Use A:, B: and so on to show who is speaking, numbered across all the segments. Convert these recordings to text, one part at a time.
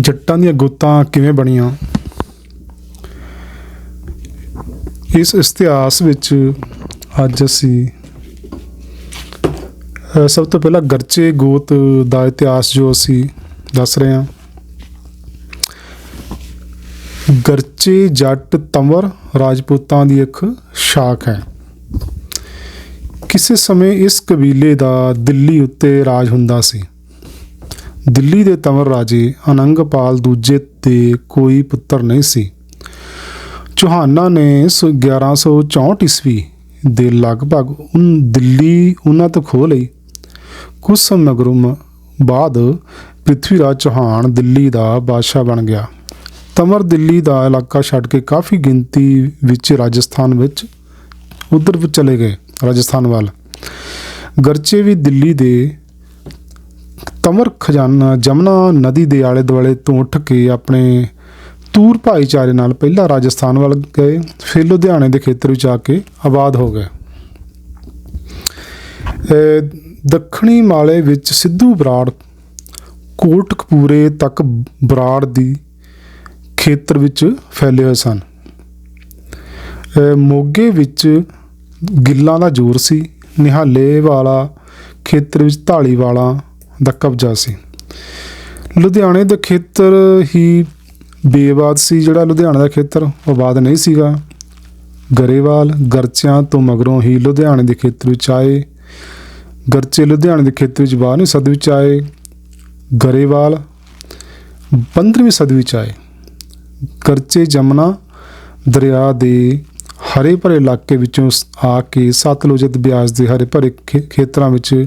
A: ਜੱਟਾਂ ਦੀਆਂ ਗੁੱਤਾਂ ਕਿਵੇਂ ਬਣੀਆਂ? ਇਸ ਇਤਿਹਾਸ ਵਿੱਚ ਅੱਜ ਅਸੀਂ ਸਭ ਤੋਂ ਪਹਿਲਾਂ ਗਰਚੇ ਗੋਤ ਦਾ ਇਤਿਹਾਸ ਜੋ ਅਸੀਂ ਦੱਸ ਰਹੇ ਹਾਂ। ਗਰਚੇ ਜੱਟ ਤੰਵਰ ਰਾਜਪੂਤਾਂ ਦੀ ਇੱਕ ਸ਼ਾਖ ਹੈ। ਕਿਸੇ ਸਮੇਂ ਇਸ ਕਬੀਲੇ ਦਾ ਦਿੱਲੀ ਉੱਤੇ ਰਾਜ ਹੁੰਦਾ ਸੀ। ਦਿੱਲੀ ਦੇ ਤੰਵਰ ਰਾਜੇ ਅਨੰਗਪਾਲ ਦੂਜੇ ਦੇ ਕੋਈ ਪੁੱਤਰ ਨਹੀਂ ਸੀ। ਚੌਹਾਨਾਂ ਨੇ ਸ- 1164 ਈਸਵੀ ਦੇ ਲਗਭਗ ਉਨ ਦਿੱਲੀ ਉਹਨਾਂ ਤੋਂ ਖੋਹ ਲਈ ਕੁਝ ਸਮੇਂ ਬਾਅਦ ਪ੍ਰਿਥਵੀ ਰਾਜ ਚੌਹਾਨ ਦਿੱਲੀ ਦਾ ਬਾਦਸ਼ਾਹ ਬਣ ਗਿਆ। ਤੰਵਰ ਦਿੱਲੀ ਦਾ ਇਲਾਕਾ ਛੱਡ ਕੇ ਕਾਫੀ ਗਿਣਤੀ ਵਿੱਚ ਰਾਜਸਥਾਨ ਵਿੱਚ ਉਧਰ ਚਲੇ ਗਏ, ਰਾਜਸਥਾਨ ਵੱਲ। ਗਰਚੇ ਵੀ ਦਿੱਲੀ ਦੇ ਕੰਵਰ ਖਜ਼ਾਨਾ ਜਮਨਾ ਨਦੀ ਦੇ ਆਲੇ ਦੁਆਲੇ ਤੋਂ ਉੱਠ ਕੇ ਆਪਣੇ ਤੂਰ ਭਾਈਚਾਰੇ ਨਾਲ ਪਹਿਲਾਂ ਰਾਜਸਥਾਨ ਵੱਲ ਗਏ, ਫਿਰ ਲੁਧਿਆਣੇ ਦੇ ਖੇਤਰ ਵਿੱਚ ਆ ਕੇ ਆਬਾਦ ਹੋ ਗਏ। ਦੱਖਣੀ ਮਾਲੇ ਵਿੱਚ ਸਿੱਧੂ ਬਰਾੜ, ਕੋਟਕਪੂਰੇ ਤੱਕ ਬਰਾੜ ਦੀ ਖੇਤਰ ਵਿੱਚ ਫੈਲੇ ਹੋਏ ਸਨ। ਮੋਗੇ ਵਿੱਚ ਗਿੱਲਾਂ ਦਾ ਜ਼ੋਰ ਸੀ, ਨਿਹਾਲੇ ਵਾਲਾ ਖੇਤਰ ਵਿੱਚ ਢਾਲੀ ਵਾਲਾ ਦਾ ਕਬਜ਼ਾ ਸੀ। ਲੁਧਿਆਣੇ ਦਾ ਖੇਤਰ ਹੀ ਬੇਆਬਾਦ ਸੀ, ਜਿਹੜਾ ਲੁਧਿਆਣਾ ਦਾ ਖੇਤਰ ਉਹ ਆਬਾਦ ਨਹੀਂ ਸੀਗਾ। ਗਰੇਵਾਲ ਗਰਚਿਆਂ ਤੋਂ ਮਗਰੋਂ ਹੀ ਲੁਧਿਆਣੇ ਦੇ ਖੇਤਰ ਵਿੱਚ ਆਏ। ਗਰਚੇ ਲੁਧਿਆਣੇ ਦੇ ਖੇਤਰ ਵਿੱਚ 12ਵੀਂ ਸਦੀ ਵਿੱਚ ਆਏ। ਗਰੇਵਾਲ 15ਵੀਂ ਸਦੀ ਵਿੱਚ ਆਏ। ਗਰਚੇ ਜਮਨਾ ਦਰਿਆ ਦੇ ਹਰੇ ਭਰੇ ਇਲਾਕੇ ਵਿੱਚੋਂ ਸ- ਆ ਕੇ ਸਤਲੁਜ ਦੇ ਬਿਆਸ ਦੇ ਹਰੇ ਭਰੇ ਖੇ- ਖੇਤਰਾਂ ਵਿੱਚ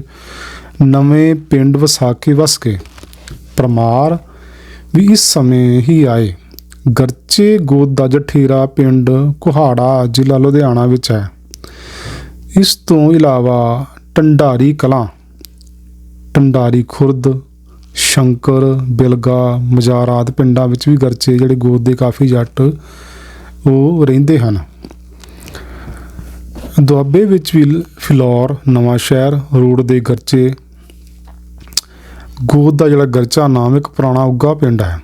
A: ਨਵੇਂ ਪਿੰਡ ਵਸਾ ਕੇ ਵਸ ਗਏ ਪਰਮਾਰ ਵੀ ਇਸ ਸਮੇਂ ਹੀ ਆਏ। ਗਰਚੇ ਗੋਦ ਦਾ ਜਠੇਰਾ ਪਿੰਡ ਕੁਹਾੜਾ ਜ਼ਿਲ੍ਹਾ ਲੁਧਿਆਣਾ ਵਿੱਚ ਹੈ। ਇਸ ਤੋਂ ਇਲਾਵਾ ਟੰਡਾਰੀ ਕਲਾਂ, ਟੰਡਾਰੀ ਖੁਰਦ, ਸ਼ੰਕਰ, ਬਿਲਗਾ, ਮਜਾਰਾਤ ਪਿੰਡਾਂ ਵਿੱਚ ਵੀ ਗਰਚੇ ਜਿਹੜੇ ਗੋਦ ਦੇ ਕਾਫੀ ਜੱਟ ਉਹ ਰਹਿੰਦੇ ਹਨ। ਦੁਆਬੇ ਵਿੱਚ ਵੀ ਫਿਲੌਰ ਨਵਾਂ ਸ਼ਹਿਰ ਰੋਡ ਦੇ ਗਰਚੇ ਗੋਦ ਦਾ ਜਿਹੜਾ ਗਰਚਾ, ਨਾਮ ਇੱਕ ਪੁਰਾਣਾ ਉੱਗਾ ਪਿੰਡ ਹੈ।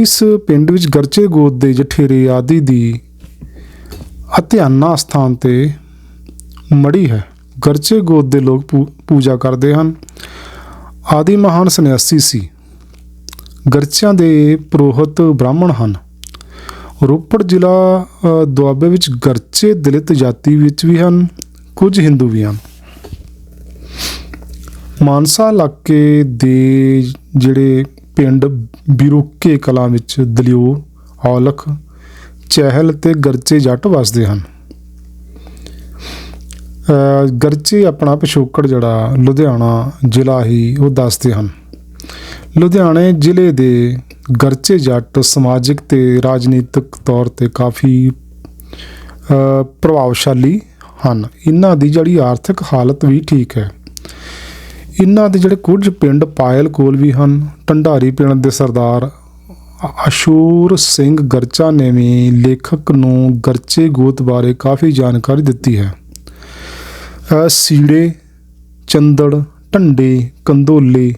A: ਇਸ ਪਿੰਡ ਵਿੱਚ ਗਰਚੇ ਗੋਦ ਦੇ ਜਠੇਰੇ ਆਦਿ ਦੀ ਅਧਿਆਨਾ ਸਥਾਨ ਤੇ ਮੜੀ ਹੈ। ਗਰਚੇ ਗੋਦ ਦੇ ਲੋਕ ਪੂ- ਪੂਜਾ ਕਰਦੇ ਹਨ। ਆਦਿ ਮਹਾਨ ਸੰਨਿਆਸੀ ਸੀ। ਗਰਚਿਆਂ ਦੇ ਪੁਰੋਹਿਤ ਬ੍ਰਾਹਮਣ ਹਨ। ਰੋਪੜ ਜ਼ਿਲ੍ਹਾ ਦੁਆਬੇ ਵਿੱਚ ਗਰਚੇ ਦਲਿਤ ਜਾਤੀ ਵਿੱਚ ਵੀ ਹਨ, ਕੁਝ ਹਿੰਦੂ ਵੀ ਹਨ। ਮਾਨਸਾ ਇਲਾਕੇ ਦੇ ਜਿਹੜੇ ਪਿੰਡ ਬਿਰੂਕੇ ਕਲਾਂ ਵਿੱਚ ਦਲਿਓ, ਔਲਖ, ਚਹਿਲ ਤੇ ਗਰਚੇ ਜੱਟ ਵਸਦੇ ਹਨ। ਗਰਚੇ ਆਪਣਾ ਪਿਛੋਕੜ ਜਿਹੜਾ ਲੁਧਿਆਣਾ ਜ਼ਿਲ੍ਹਾ ਹੀ ਉਹ ਦੱਸਦੇ ਹਨ। ਲੁਧਿਆਣੇ ਜ਼ਿਲ੍ਹੇ ਦੇ ਗਰਚੇ ਜੱਟ ਸਮਾਜਿਕ ਤੇ ਰਾਜਨੀਤਿਕ ਤੌਰ ਤੇ ਕਾਫੀ ਪ੍ਰਭਾਵਸ਼ਾਲੀ ਹਨ। ਇਹਨਾਂ ਦੀ ਜਿਹੜੀ ਆਰਥਿਕ ਹਾਲਤ ਵੀ ਠੀਕ ਹੈ। ਇਹਨਾਂ ਦੇ ਜਿਹੜੇ ਕੁਝ ਪਿੰਡ ਪਾਇਲ ਕੋਲ ਵੀ ਹਨ ਢੰਡਾਰੀ ਪਿੰਡ ਦੇ ਸਰਦਾਰ ਅਸ਼ੂਰ ਸਿੰਘ ਗਰਚਾ ਨੇ ਵੀ ਲੇਖਕ ਨੂੰ ਗਰਚੇ ਗੋਤ ਬਾਰੇ ਕਾਫੀ ਜਾਣਕਾਰੀ ਦਿੱਤੀ ਹੈ। ਅ, ਸੀੜੇ ਚੰਦੜ ਢੰਡੇ ਕੰਦੋਲੇ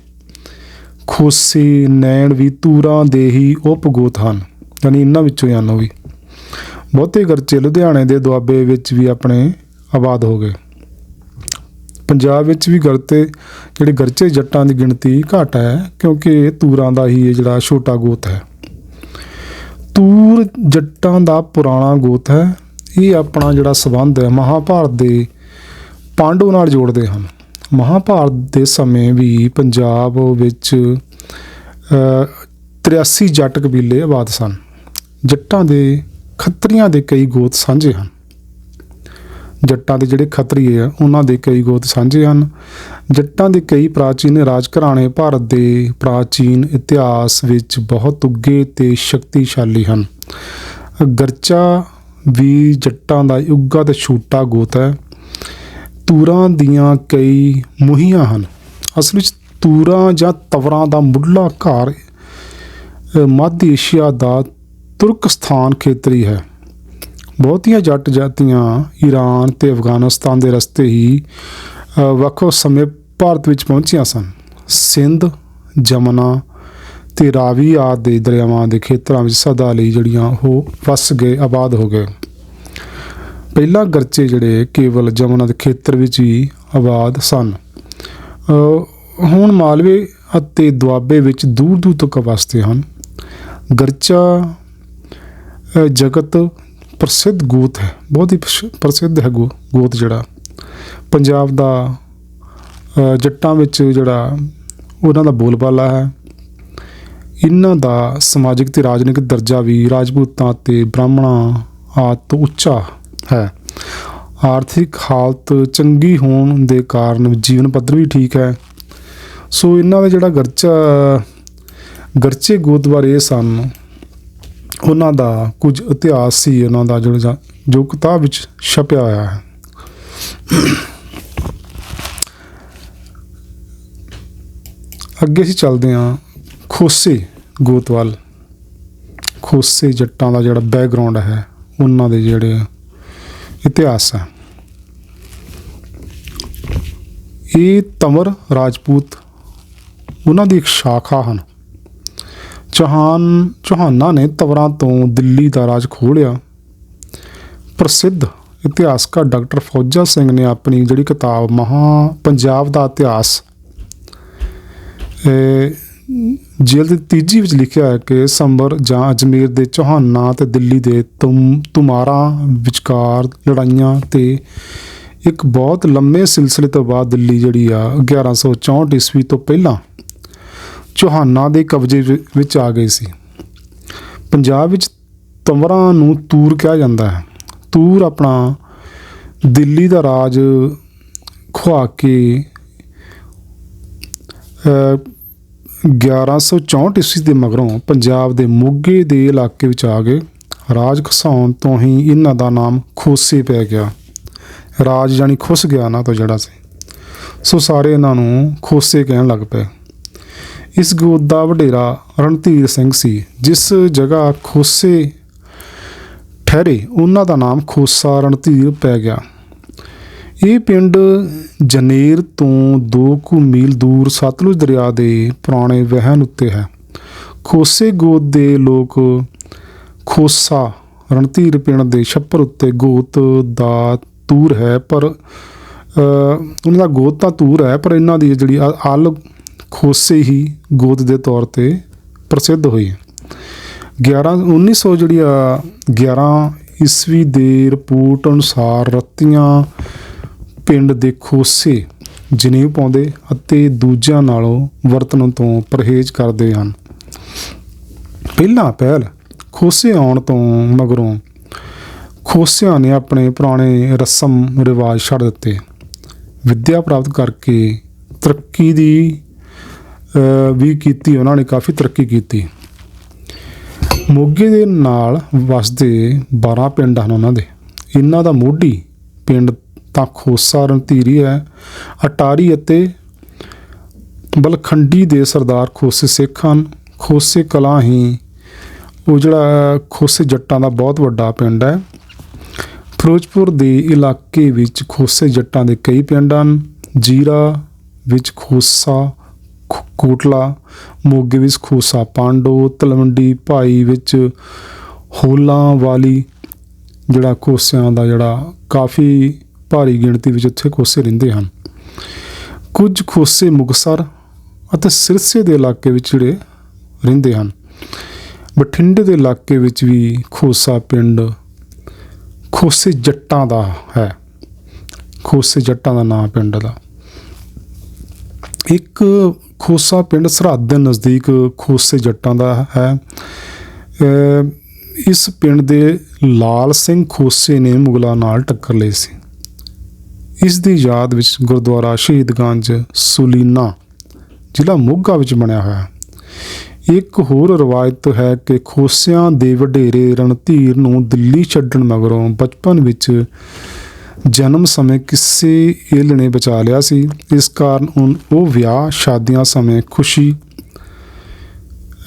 A: ਖੋਸੇ ਨੈਣ ਵੀ ਤੂਰਾਂ ਦੇ ਹੀ ਉਪਗੋਤ ਹਨ ਯਾਨੀ ਇਹਨਾਂ ਵਿੱਚੋਂ ਹੀ ਵੀ। ਬਹੁਤੇ ਗਰਚੇ ਲੁਧਿਆਣੇ ਦੇ ਦੁਆਬੇ ਵਿੱਚ ਵੀ ਆਪਣੇ ਆਬਾਦ ਹੋ ਗਏ। ਪੰਜਾਬ ਵਿੱਚ ਵੀ ਗਰਤੇ ਜਿਹੜੇ ਗਰਚੇ ਜੱਟਾਂ ਦੀ ਗਿਣਤੀ ਘੱਟ ਹੈ ਕਿਉਂਕਿ ਇਹ ਤੂਰਾਂ ਦਾ ਹੀ ਇਹ ਜਿਹੜਾ ਛੋਟਾ ਗੋਤ ਹੈ। ਤੂਰ ਜੱਟਾਂ ਦਾ ਪੁਰਾਣਾ ਗੋਤ ਹੈ। ਇਹ ਆਪਣਾ ਜਿਹੜਾ ਸਬੰਧ ਹੈ ਮਹਾਭਾਰਤ ਦੇ ਪਾਂਡੂ ਨਾਲ ਜੋੜਦੇ ਹਨ। ਮਹਾਭਾਰਤ ਦੇ ਸਮੇਂ ਵੀ ਪੰਜਾਬ ਵਿੱਚ ਅ, 83 ਜੱਟ ਕਬੀਲੇ ਆਬਾਦ ਸਨ। ਜੱਟਾਂ ਦੇ ਖੱਤਰੀਆਂ ਦੇ ਕਈ ਗੋਤ ਸਾਂਝੇ ਹਨ। ਜੱਟਾਂ ਦੇ ਜਿਹੜੇ ਖੱਤਰੀਏ ਆ ਉਹਨਾਂ ਦੇ ਕਈ ਗੋਤ ਸਾਂਝੇ ਹਨ। ਜੱਟਾਂ ਦੇ ਕਈ ਪ੍ਰਾਚੀਨ ਰਾਜ ਘਰਾਣੇ ਭਾਰਤ ਦੇ ਪ੍ਰਾਚੀਨ ਇਤਿਹਾਸ ਵਿੱਚ ਬਹੁਤ ਉੱਗੇ ਤੇ ਸ਼ਕਤੀਸ਼ਾਲੀ ਹਨ। ਗਰਚਾ ਵੀ ਜੱਟਾਂ ਦਾ ਉੱਗਾ ਤੇ ਛੋਟਾ ਗੋਤ ਹੈ। ਤੂਰਾਂ ਦੀਆਂ ਕਈ ਮੁਹੀਆਂ ਹਨ। ਅਸਲ ਵਿੱਚ ਤੂਰਾਂ ਜਾਂ ਤਵਰਾਂ ਦਾ ਮੁੱਢਲਾ ਘਰ ਮੱਧ ਏਸ਼ੀਆ ਦਾ ਤੁਰਕਸਤਾਨ ਖੇਤਰੀ ਹੈ। ਬਹੁਤੀਆਂ ਜੱਟ ਜਾਤੀਆਂ ਈਰਾਨ ਤੇ ਅਫਗਾਨਿਸਤਾਨ ਦੇ ਰਸਤੇ ਹੀ ਅ, ਵੱਖ ਸਮੇਂ ਭਾਰਤ ਵਿੱਚ ਪਹੁੰਚੀਆਂ ਸਨ। ਸਿੰਧ ਜਮਨਾ ਤੇ ਰਾਵੀ ਆਦਿ ਦੇ ਦਰਿਆਵਾਂ ਦੇ ਖੇਤਰਾਂ ਵਿੱਚ ਸਦਾ ਲਈ ਜਿਹੜੀਆਂ ਉਹ ਵਸ ਗਏ ਆਬਾਦ ਹੋ ਗਏ। ਪਹਿਲਾਂ ਗਰਚੇ ਜਿਹੜੇ ਕੇਵਲ ਜਮਨਾ ਦੇ ਖੇਤਰ ਵਿੱਚ ਹੀ ਆਬਾਦ ਸਨ। ਹੁਣ ਮਾਲਵੇ ਅਤੇ ਦੁਆਬੇ ਵਿੱਚ ਦੂਰ ਦੂਰ ਤੱਕ ਵਸਦੇ ਹਨ। ਗਰਚਾ ਜਗਤ ਪ੍ਰਸਿੱਧ ਗੋਤ ਹੈ, ਬਹੁਤ ਹੀ ਪ੍ਰਸ਼- ਪ੍ਰਸਿੱਧ ਹੈ ਗੋ- ਗੋਤ ਜਿਹੜਾ। ਪੰਜਾਬ ਦਾ ਜੱਟਾਂ ਵਿੱਚ ਜਿਹੜਾ ਉਹਨਾਂ ਦਾ ਬੋਲਬਾਲਾ ਹੈ। ਇਹਨਾਂ ਦਾ ਸਮਾਜਿਕ ਤੇ ਰਾਜਨੀਤਿਕ ਦਰਜਾ ਵੀ ਰਾਜਪੂਤਾਂ ਤੇ ਬ੍ਰਾਹਮਣਾਂ ਆਦਿ ਤੋਂ ਉੱਚਾ ਹੈ। ਆਰਥਿਕ ਹਾਲਤ ਚੰਗੀ ਹੋਣ ਦੇ ਕਾਰਨ ਜੀਵਨ ਪੱਧਰ ਵੀ ਠੀਕ ਹੈ। ਸੋ ਇਹਨਾਂ ਦਾ ਜਿਹੜਾ ਗਰਚਾ, ਗਰਚੇ ਗੋਤ ਬਾਰੇ ਇਹ ਸਨ ਉਹਨਾਂ ਦਾ ਕੁਝ ਇਤਿਹਾਸ ਸੀ, ਉਹਨਾਂ ਦਾ ਜਿਹੜਾ ਜੋ ਕਿਤਾਬ ਵਿੱਚ ਛਪਿਆ ਹੋਇਆ ਹੈ। ਅੱਗੇ ਅਸੀਂ ਚੱਲਦੇ ਹਾਂ ਖੋਸੇ ਗੋਤਵਾਲ। ਖੋਸੇ ਜੱਟਾਂ ਦਾ ਜਿਹੜਾ ਬੈਕਗ੍ਰਾਉਂਡ ਹੈ, ਉਹਨਾਂ ਦੇ ਜਿਹੜੇ ਇਤਿਹਾਸ ਹੈ। ਇਹ ਤਮਰ ਰਾਜਪੂਤ, ਉਹਨਾਂ ਦੀ ਇੱਕ ਸ਼ਾਖਾ ਹਨ। ਚੌਹਾਨ ਚੌਹਾਨਾਂ ਨੇ ਤਵਰਾਂ ਤੋਂ ਦਿੱਲੀ ਦਾ ਰਾਜ ਖੋਹ ਪ੍ਰਸਿੱਧ ਇਤਿਹਾਸਕਾਰ ਡਾਕਟਰ ਫੌਜਾ ਸਿੰਘ ਨੇ ਆਪਣੀ ਜਿਹੜੀ ਕਿਤਾਬ ਮਹਾ ਪੰਜਾਬ ਦਾ ਇਤਿਹਾਸ, ਇਹ ਜੇਲ੍ਹ ਦੀ ਤੀਜੀ ਵਿੱਚ ਲਿਖਿਆ ਹੈ ਕਿ ਸੰਬਰ ਜਾਂ ਅਜਮੇਰ ਦੇ ਚੌਹਾਨਾਂ ਤੇ ਦਿੱਲੀ ਦੇ ਤੁਮ, ਤੁਮਾਰਾਂ ਵਿਚਕਾਰ ਲੜਾਈਆਂ ਤੇ ਇੱਕ ਬਹੁਤ ਲੰਮੇ ਸਿਲਸਿਲੇ ਤੋਂ ਬਾਅਦ ਦਿੱਲੀ ਜਿਹੜੀ ਆ 1164 ਈਸਵੀ ਤੋਂ ਪਹਿਲਾਂ ਚੌਹਾਨਾਂ ਦੇ ਕਬਜ਼ੇ ਵਿ- ਵਿੱਚ ਆ ਗਏ ਸੀ। ਪੰਜਾਬ ਵਿੱਚ ਤੰਵਰਾਂ ਨੂੰ ਤੂਰ ਕਿਹਾ ਜਾਂਦਾ ਹੈ। ਤੂਰ ਆਪਣਾ ਦਿੱਲੀ ਦਾ ਰਾਜ ਖੁਆ ਕੇ ਅਹ, 1164 ਈਸਵੀ ਦੇ ਮਗਰੋਂ ਪੰਜਾਬ ਦੇ ਮੋਗੇ ਦੇ ਇਲਾਕੇ ਵਿੱਚ ਆ ਗਏ। ਰਾਜ ਖਸਾਉਣ ਤੋਂ ਹੀ ਇਹਨਾਂ ਦਾ ਨਾਮ ਖੋਸੇ ਪੈ ਗਿਆ। ਰਾਜ ਜਾਨੀ ਖੁੱਸ ਗਿਆ ਨਾ ਤੋਂ ਜਿਹੜਾ ਸੀ। ਸੋ ਸਾਰੇ ਇਹਨਾਂ ਨੂੰ ਖੋਸੇ ਕਹਿਣ ਲੱਗ ਪਏ। ਇਸ ਗੋਦ ਦਾ ਵਡੇਰਾ ਰਣਧੀਰ ਸਿੰਘ ਸੀ, ਜਿਸ ਜਗ੍ਹਾ ਖੋਸੇ ਠਹਿਰੇ, ਉਹਨਾਂ ਦਾ ਨਾਮ ਖੋਸਾ ਰਣਧੀਰ ਪੈ ਗਿਆ। ਇਹ ਪਿੰਡ ਜਨੇਰ ਤੋਂ 2 ਕੁ ਮੀਲ ਦੂਰ ਸਤਲੁਜ ਦਰਿਆ ਦੇ ਪੁਰਾਣੇ ਵਹਿਣ ਉੱਤੇ ਹੈ। ਖੋਸੇ ਗੋਤ ਦੇ ਲੋਕ ਖੋਸਾ ਰਣਧੀਰ ਪਿੰਡ ਦੇ ਛੱਪਰ ਉੱਤੇ ਗੋਤ ਦਾ ਤੂਰ ਹੈ, ਪਰ ਉਹਨਾਂ ਦਾ ਗੋਤ ਤਾਂ ਤੂਰ ਹੈ, ਪਰ ਇਹਨਾਂ ਦੀ ਜਿਹੜੀ ਅ- ਅਲ ਖੋਸੇ ਹੀ ਗੋਦ ਦੇ ਤੌਰ ਤੇ ਪ੍ਰਸਿੱਧ ਹੋਈ। 11 1900 ਜਿਹੜੀ ਆ 11 ਈਸਵੀ ਦੇ ਰਿਪੋਰਟ ਅਨੁਸਾਰ ਰਤੀਆਂ ਪਿੰਡ ਦੇ ਖੋਸੇ ਜਨੇਊ ਪਾਉਂਦੇ ਅਤੇ ਦੂਜਿਆਂ ਨਾਲੋਂ ਵਰਤਣ ਤੋਂ ਪਰਹੇਜ਼ ਕਰਦੇ ਹਨ। ਪਹਿਲਾਂ ਪਹਿਲ, ਖੋਸੇ ਆਉਣ ਤੋਂ ਮਗਰੋਂ ਖੋਸਿਆਂ ਨੇ ਆਪਣੇ ਪੁਰਾਣੇ ਰਸਮ ਰਿਵਾਜ ਛੱਡ ਦਿੱਤੇ। ਵਿੱਦਿਆ ਪ੍ਰਾਪਤ ਕਰਕੇ ਤਰੱਕੀ ਦੀ ਵੀ ਕੀਤੀ, ਉਹਨਾਂ ਨੇ ਕਾਫੀ ਤਰੱਕੀ ਕੀਤੀ। ਮੋਗੇ ਦੇ ਨਾਲ ਵਸਦੇ 12 ਪਿੰਡ ਹਨ ਉਹਨਾਂ ਦੇ। ਇਹਨਾਂ ਦਾ ਮੋਢੀ ਪਿੰਡ ਤਾਂ ਖੋਸਾ ਰਣਧੀਰੀ ਹੈ। ਅਟਾਰੀ ਅਤੇ ਬਲਖੰਡੀ ਦੇ ਸਰਦਾਰ ਖੋਸੇ ਸਿੱਖ ਹਨ। ਖੋਸੇ ਕਲਾਂ ਹੀ ਉਹ ਜਿਹੜਾ ਖੋਸੇ ਜੱਟਾਂ ਦਾ ਬਹੁਤ ਵੱਡਾ ਪਿੰਡ ਹੈ। ਫਿਰੋਜ਼ਪੁਰ ਦੇ ਇਲਾਕੇ ਵਿੱਚ ਖੋਸੇ ਜੱਟਾਂ ਦੇ ਕਈ ਪਿੰਡ ਹਨ। ਜੀਰਾ ਵਿੱਚ ਖੋਸਾ ਕੋਟਲਾ, ਮੋਗੇ ਵਿੱਚ ਖੋਸਾ ਪਾਂਡੋ, ਤਲਵੰਡੀ ਭਾਈ ਵਿੱਚ ਹੋਲਾਂ ਵਾਲੀ ਜਿਹੜਾ ਕੋਸਿਆਂ ਦਾ ਜਿਹੜਾ ਕਾਫੀ ਭਾਰੀ ਗਿਣਤੀ ਵਿੱਚ ਉੱਥੇ ਕੋਸੇ ਰਹਿੰਦੇ ਹਨ। ਕੁਝ ਖੋਸੇ ਮੁਕਤਸਰ ਅਤੇ ਸਿਰਸੇ ਦੇ ਇਲਾਕੇ ਵਿੱਚ ਜਿਹੜੇ ਰਹਿੰਦੇ ਹਨ। ਬਠਿੰਡੇ ਦੇ ਇਲਾਕੇ ਵਿੱਚ ਵੀ ਖੋਸਾ ਪਿੰਡ ਖੋਸੇ ਜੱਟਾਂ ਦਾ ਹੈ। ਖੋਸੇ ਜੱਟਾਂ ਦਾ ਨਾਂ ਪਿੰਡ ਦਾ। ਇੱਕ ਖੋਸਾ ਪਿੰਡ ਸਰਹੱਦ ਦੇ ਨਜ਼ਦੀਕ ਖੋਸੇ ਜੱਟਾਂ ਦਾ ਹੈ। ਇਸ ਪਿੰਡ ਦੇ ਲਾਲ ਸਿੰਘ ਖੋਸੇ ਨੇ ਮੁਗਲਾਂ ਨਾਲ ਟੱਕਰ ਲਈ ਸੀ। ਇਸ ਦੀ ਯਾਦ ਵਿੱਚ ਗੁਰਦੁਆਰਾ ਸ਼ਹੀਦਗੰਜ ਸੁਲੀਨਾ ਜ਼ਿਲ੍ਹਾ ਮੋਗਾ ਵਿੱਚ ਬਣਿਆ ਹੋਇਆ ਹੈ। ਇੱਕ ਹੋਰ ਰਵਾਇਤ ਹੈ ਕਿ ਖੋਸਿਆਂ ਦੇ ਵਡੇਰੇ ਰਣਧੀਰ ਨੂੰ ਦਿੱਲੀ ਛੱਡਣ ਮਗਰੋਂ ਬਚਪਨ ਵਿੱਚ ਜਨਮ ਸਮੇਂ ਕਿਸੇ ਇਲ ਨੇ ਬਚਾ ਲਿਆ ਸੀ। ਇਸ ਕਾਰਨ ਉਨ- ਉਹ ਵਿਆਹ ਸ਼ਾਦੀਆਂ ਸਮੇਂ ਖੁਸ਼ੀ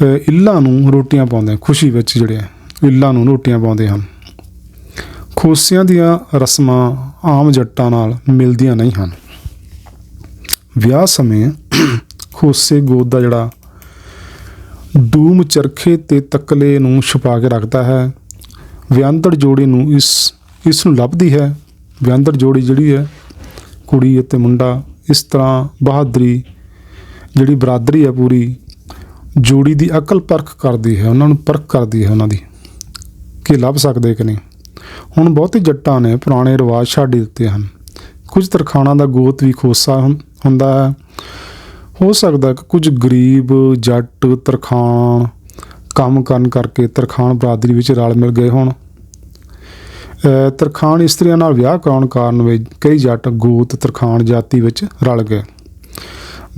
A: ਅ, ਇੱਲਾਂ ਨੂੰ ਰੋਟੀਆਂ ਪਾਉਂਦੇ ਖੁਸ਼ੀ ਵਿੱਚ ਜਿਹੜੇ ਆ, ਇੱਲਾਂ ਨੂੰ ਰੋਟੀਆਂ ਪਾਉਂਦੇ ਹਨ। ਖੋਸਿਆਂ ਦੀਆਂ ਰਸਮਾਂ ਆਮ ਜੱਟਾਂ ਨਾਲ ਮਿਲਦੀਆਂ ਨਹੀਂ ਹਨ। ਵਿਆਹ ਸਮੇਂ ਖੋਸੇ ਗੋਦ ਦਾ ਜਿਹੜਾ ਡੂਮ ਚਰਖੇ ਤੇ ਤਕਲੇ ਨੂੰ ਛੁਪਾ ਕੇ ਰੱਖਦਾ ਹੈ। ਵਿਆਂਤੜ ਜੋੜੀ ਨੂੰ ਇਸ ਇਸ ਨੂੰ ਲੱਭਦੀ ਹੈ। ਵਿਆਂਤੜ ਜੋੜੀ ਜਿਹੜੀ ਹੈ, ਕੁੜੀ ਅਤੇ ਮੁੰਡਾ, ਇਸ ਤਰ੍ਹਾਂ ਬਹਾਦਰੀ ਜਿਹੜੀ ਬਰਾਦਰੀ ਹੈ ਪੂਰੀ, ਜੋੜੀ ਦੀ ਅਕਲ ਪਰਖ ਕਰਦੀ ਹੈ, ਉਹਨਾਂ ਨੂੰ ਪਰਖ ਕਰਦੀ ਹੈ ਉਹਨਾਂ ਦੀ। ਕਿ ਲੱਭ ਸਕਦੇ ਕਿ ਨਹੀਂ? ਹੁਣ ਬਹੁਤੇ ਜੱਟਾਂ ਨੇ ਪੁਰਾਣੇ ਰਿਵਾਜ ਛੱਡ ਦਿੱਤੇ ਹਨ। ਕੁਝ ਤਰਖਾਣਾ ਦਾ ਗੋਤ ਵੀ ਖੋਸਾ ਹੁੰ- ਹੁੰਦਾ ਹੈ। ਹੋ ਸਕਦਾ ਕਿ ਕੁਝ ਗਰੀਬ, ਜੱਟ, ਤਰਖਾਣ ਕੰਮ ਕਰਨ ਕਰਕੇ ਤਰਖਾਣ ਬਰਾਦਰੀ ਵਿੱਚ ਰਲ ਮਿਲ ਗਏ ਹੋਣ। ਤਰਖਾਣ ਇਸਤਰੀਆਂ ਨਾਲ ਵਿਆਹ ਕਰਾਉਣ ਕਾਰਨ ਕਈ ਜੱਟ ਗੋਤ ਤਰਖਾਣ ਜਾਤੀ ਵਿੱਚ ਰਲ ਗਏ।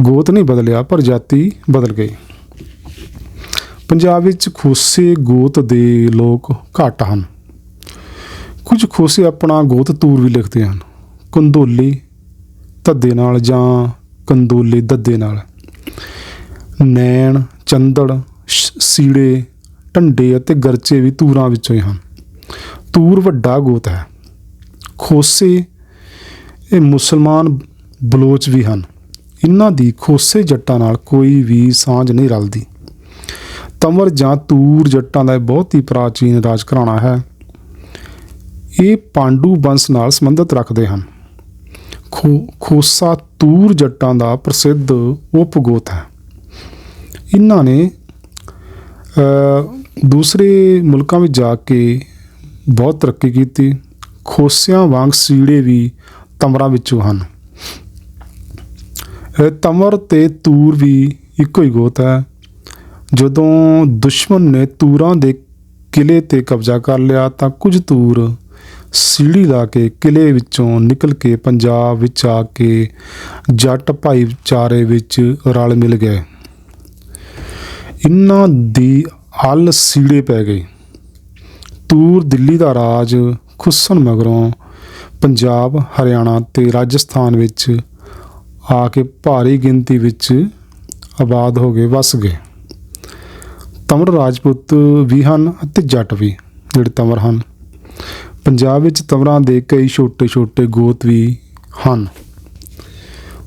A: ਗੋਤ ਨਹੀਂ ਬਦਲਿਆ, ਪਰ ਜਾਤੀ ਬਦਲ ਗਈ। ਪੰਜਾਬ ਵਿੱਚ ਖੋਸੇ ਗੋਤ ਦੇ ਲੋਕ ਘੱਟ ਹਨ। ਕੁਝ ਖੋਸੇ ਆਪਣਾ ਗੋਤ ਤੂਰ ਵੀ ਲਿਖਦੇ ਹਨ। ਕੰਦੋਲੀ ਧੱਦੇ ਨਾਲ ਜਾਂ ਕੰਦੋਲੇ ਦੱਦੇ ਨਾਲ। ਨੈਣ, ਚੰਦੜ ਸੀੜੇ, ਢੰਡੇ ਅਤੇ ਗਰਚੇ ਵੀ ਤੂਰਾਂ ਵਿੱਚੋਂ ਹੀ ਹਨ। ਤੂਰ ਵੱਡਾ ਗੋਤ ਹੈ। ਖੋਸੇ ਇਹ ਮੁਸਲਮਾਨ ਬਲੋਚ ਵੀ ਹਨ। ਇਹਨਾਂ ਦੀ ਖੋਸੇ ਜੱਟਾਂ ਨਾਲ ਕੋਈ ਵੀ ਸਾਂਝ ਨਹੀਂ ਰਲਦੀ। ਤੰਵਰ ਜਾਂ ਤੂਰ ਜੱਟਾਂ ਦਾ ਇਹ ਬਹੁਤ ਹੀ ਪ੍ਰਾਚੀਨ ਰਾਜ ਘਰਾਣਾ ਹੈ। ਇਹ ਪਾਂਡੂ ਵੰਸ਼ ਨਾਲ ਸੰਬੰਧਿਤ ਰੱਖਦੇ ਹਨ। ਖੋ- ਖੋਸਾ ਤੂਰ ਜੱਟਾਂ ਦਾ ਪ੍ਰਸਿੱਧ ਉਪਗੋਤ ਹੈ। ਇਹਨਾਂ ਨੇ ਦੂਸਰੇ ਮੁਲਕਾਂ ਵਿੱਚ ਜਾ ਕੇ ਬਹੁਤ ਤਰੱਕੀ ਕੀਤੀ। ਖੋਸਿਆਂ ਵਾਂਗ ਸੀੜੇ ਵੀ ਤਮਰਾਂ ਵਿੱਚੋਂ ਹਨ। ਇਹ ਤਮਰ ਤੇ ਤੂਰ ਵੀ ਇੱਕੋ ਹੀ ਗੋਤ ਹੈ। ਜਦੋਂ ਦੁਸ਼ਮਣ ਨੇ ਤੂਰਾਂ ਦੇ ਕਿਲੇ ਤੇ ਕਬਜ਼ਾ ਕਰ ਲਿਆ, ਤਾਂ ਕੁਝ ਤੂਰ ਸੀੜੀ ਲਾ ਕੇ ਕਿਲੇ ਵਿੱਚੋਂ ਨਿਕਲ ਕੇ ਪੰਜਾਬ ਵਿੱਚ ਆ ਕੇ ਜੱਟ ਭਾਈਚਾਰੇ ਵਿੱਚ ਰਲ ਮਿਲ ਗਏ। ਇਹਨਾਂ ਦੀ ਹੱਲ ਸੀੜੇ ਪੈ ਗਈ ਦੂਰ ਦਿੱਲੀ ਦਾ ਰਾਜ ਖੁੱਸਣ ਮਗਰੋਂ ਪੰਜਾਬ, ਹਰਿਆਣਾ ਤੇ ਰਾਜਸਥਾਨ ਵਿੱਚ ਆ ਕੇ ਭਾਰੀ ਗਿਣਤੀ ਵਿੱਚ ਆਬਾਦ ਹੋ ਗਏ ਵਸ ਗਏ। ਤਮਰ ਰਾਜਪੂਤ ਵੀ ਹਨ ਅਤੇ ਜੱਟ ਵੀ ਜਿਹੜੇ ਤਮਰ ਹਨ। ਪੰਜਾਬ ਵਿੱਚ ਤਮਰਾਂ ਦੇ ਕਈ ਛੋਟੇ-ਛੋਟੇ ਗੋਤ ਵੀ ਹਨ।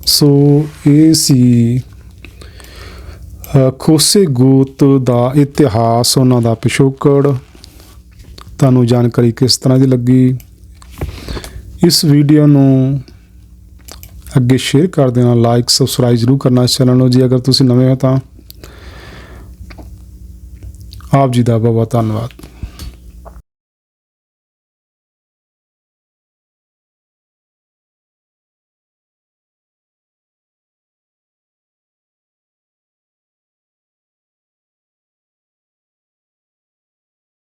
A: ਸੋ ਇਹ ਸੀ ਖੋਸੇ ਗੋਤ ਦਾ ਇਤਿਹਾਸ, ਉਹਨਾਂ ਦਾ ਪਿਛੋਕੜ ਤੁਹਾਨੂੰ ਜਾਣਕਾਰੀ ਕਿਸ ਤਰ੍ਹਾਂ ਦੀ ਲੱਗੀ? ਇਸ ਵੀਡੀਓ ਨੂੰ ਅੱਗੇ ਸ਼ੇਅਰ ਕਰ ਦੇਣਾ ਲਾਈਕ ਸਬਸਕ੍ਰਾਈਬ ਜ਼ਰੂਰ ਕਰਨਾ ਇਸ ਚੈਨਲ ਨੂੰ ਜੀ, ਅਗਰ ਤੁਸੀਂ ਨਵੇਂ ਹੋ ਤਾਂ ਆਪ ਜੀ ਦਾ ਬਹੁਤ ਬਹੁਤ ਧੰਨਵਾਦ।